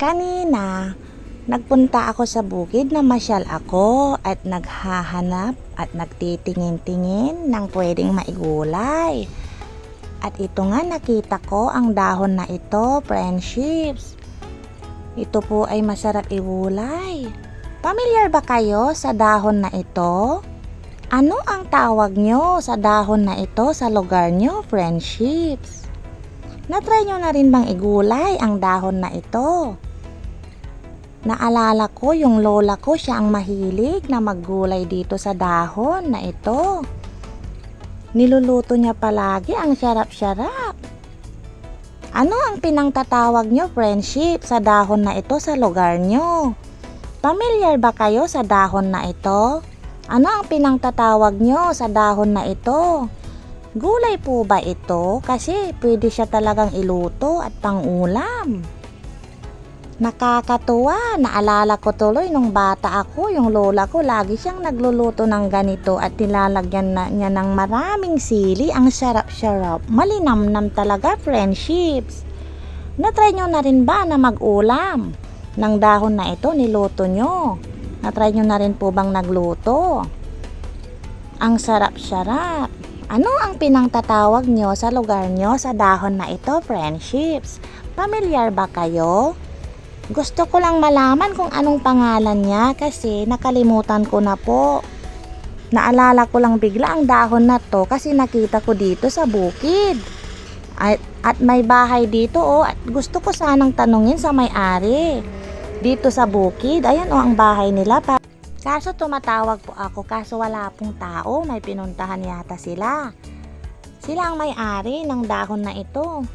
Kanina, nagpunta ako sa bukid na masyal ako at naghahanap at nagtitingin-tingin ng pwedeng maigulay. At ito nga nakita ko ang dahon na ito, friendships. Ito po ay masarap igulay. Pamilyar ba kayo sa dahon na ito? Ano ang tawag nyo sa dahon na ito sa lugar nyo, friendships? Natry nyo na rin bang igulay ang dahon na ito? Naalala ko yung lola ko siya ang mahilig na maggulay dito sa dahon na ito. Niluluto niya palagi ang syarap-syarap. Ano ang pinangtatawag nyo, friendship, sa dahon na ito sa lugar nyo? Pamilyar ba kayo sa dahon na ito? Ano ang pinangtatawag nyo sa dahon na ito? Gulay po ba ito? Kasi pwede siya talagang iluto at pangulam. Nakakatuwa, naalala ko tuloy nung bata ako, yung lola ko lagi siyang nagluluto ng ganito at nilalagyan na niya ng maraming sili. Ang sarap-sarap, malinamnam talaga friendships. Natry nyo na rin ba na mag-ulam? Ng dahon na ito, niluto nyo. Natry nyo na rin po bang nagluto? Ang sarap-sarap. Ano ang pinangtatawag nyo sa lugar nyo sa dahon na ito, friendships? Pamilyar ba kayo? Gusto ko lang malaman kung anong pangalan niya kasi nakalimutan ko na po. Naalala ko lang bigla ang dahon na to kasi nakita ko dito sa bukid. At, at may bahay dito oh at gusto ko sanang tanungin sa may-ari. Dito sa bukid, ayan oh ang bahay nila. Pa- Kaso tumatawag po ako kaso wala pong tao, may pinuntahan yata sila. Sila ang may-ari ng dahon na ito.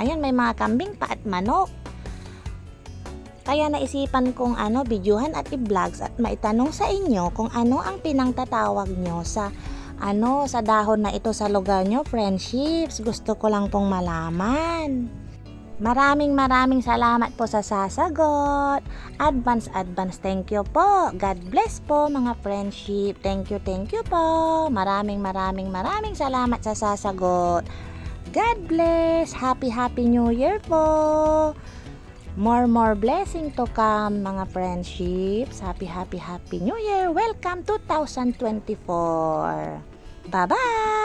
Ayan, may mga kambing pa at manok. Kaya naisipan kong ano, videohan at i-vlogs at maitanong sa inyo kung ano ang pinangtatawag nyo sa ano, sa dahon na ito sa lugar nyo, friendships. Gusto ko lang pong malaman. Maraming maraming salamat po sa sasagot. Advance, advance, thank you po. God bless po mga friendship. Thank you, thank you po. Maraming maraming maraming salamat sa sasagot. God bless. Happy, happy New Year po. More, more blessing to come, mga friendships. Happy, happy, happy New Year. Welcome 2024. Bye-bye!